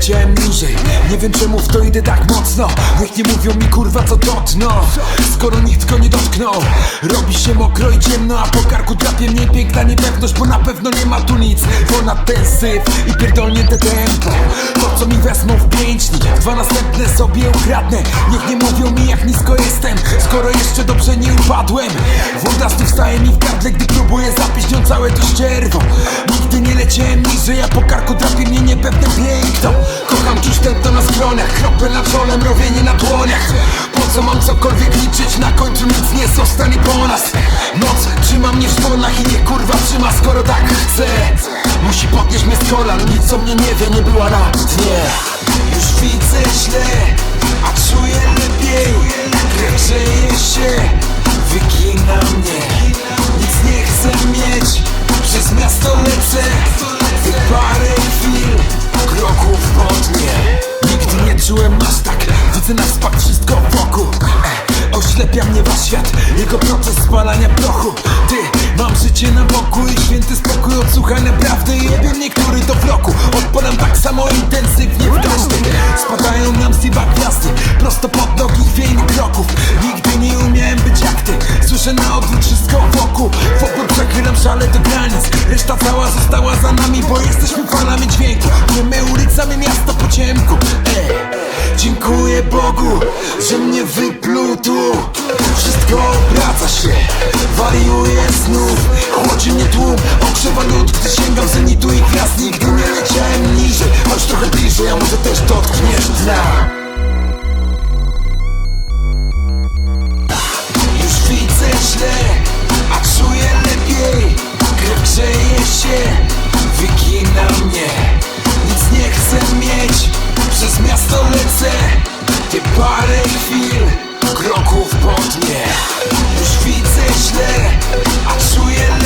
leciałem niżej. Nie wiem czemu w to idę tak mocno. Niech nie mówią mi kurwa co dotną Skoro nikt go nie dotknął. Robi się mokro i ciemno A po karku drapie mnie piękna niepewność Bo na pewno nie ma tu nic. Ponad ten syf i pierdolnięte tempo. To co mi wezmą w pięć dni Dwa następne sobie ukradnę. Niech nie mówią mi jak nisko jestem. Skoro jeszcze dobrze nie upadłem. Woda tu wstaje mi w gardle Gdy próbuję zapić nią całe to ścierwo. Nigdy nie leciałem niżej A po karku drapie mnie niepewne piękno Kocham czuć tętno na skronach Kropel na czole, mrowienie na dłoniach. Po co mam cokolwiek liczyć Na końcu nic nie zostanie po nas. Noc trzyma mnie w szponach I nie kurwa trzyma skoro tak chce Musi podnieść mnie z kolan Nic o mnie nie wie, nie była na dnie. Już widzę źle A czuję lepiej tak Widzę na spak wszystko wokół. E, Oślepia mnie wasz świat Jego proces spalania prochu. Ty, mam życie na boku I święty spokój od słuchania prawdy. Jebie niektóry to w roku Odpalam tak samo intensywnie w każdy. Spadają nam z nieba gwiazdy Prosto pod nogi chwiejnych kroków. Nigdy nie umiałem być jak ty Słyszę na odwrót wszystko wokół. W opór przechylam szale do granic Reszta cała została za nami Bo jesteśmy falami dźwięku. Wiemy ulicami miasta po ciemku. Ej, Dziękuję Bogu, że mnie wypluł tu Wszystko obraca się, wariuje znów. Chłodzi mnie tłum, ogrzewa lód Gdy sięgam zenitu i gwiazd. Nigdy nie leciałem niżej Chodź trochę bliżej, a może też dotkniesz dna. Już widzę źle, a czuję lepiej. Krew grzeje się, wygina mnie. Nic nie chcę mieć, przez miasto lecę gdy parę chwil kroków pod mnie Już widzę źle, a czuję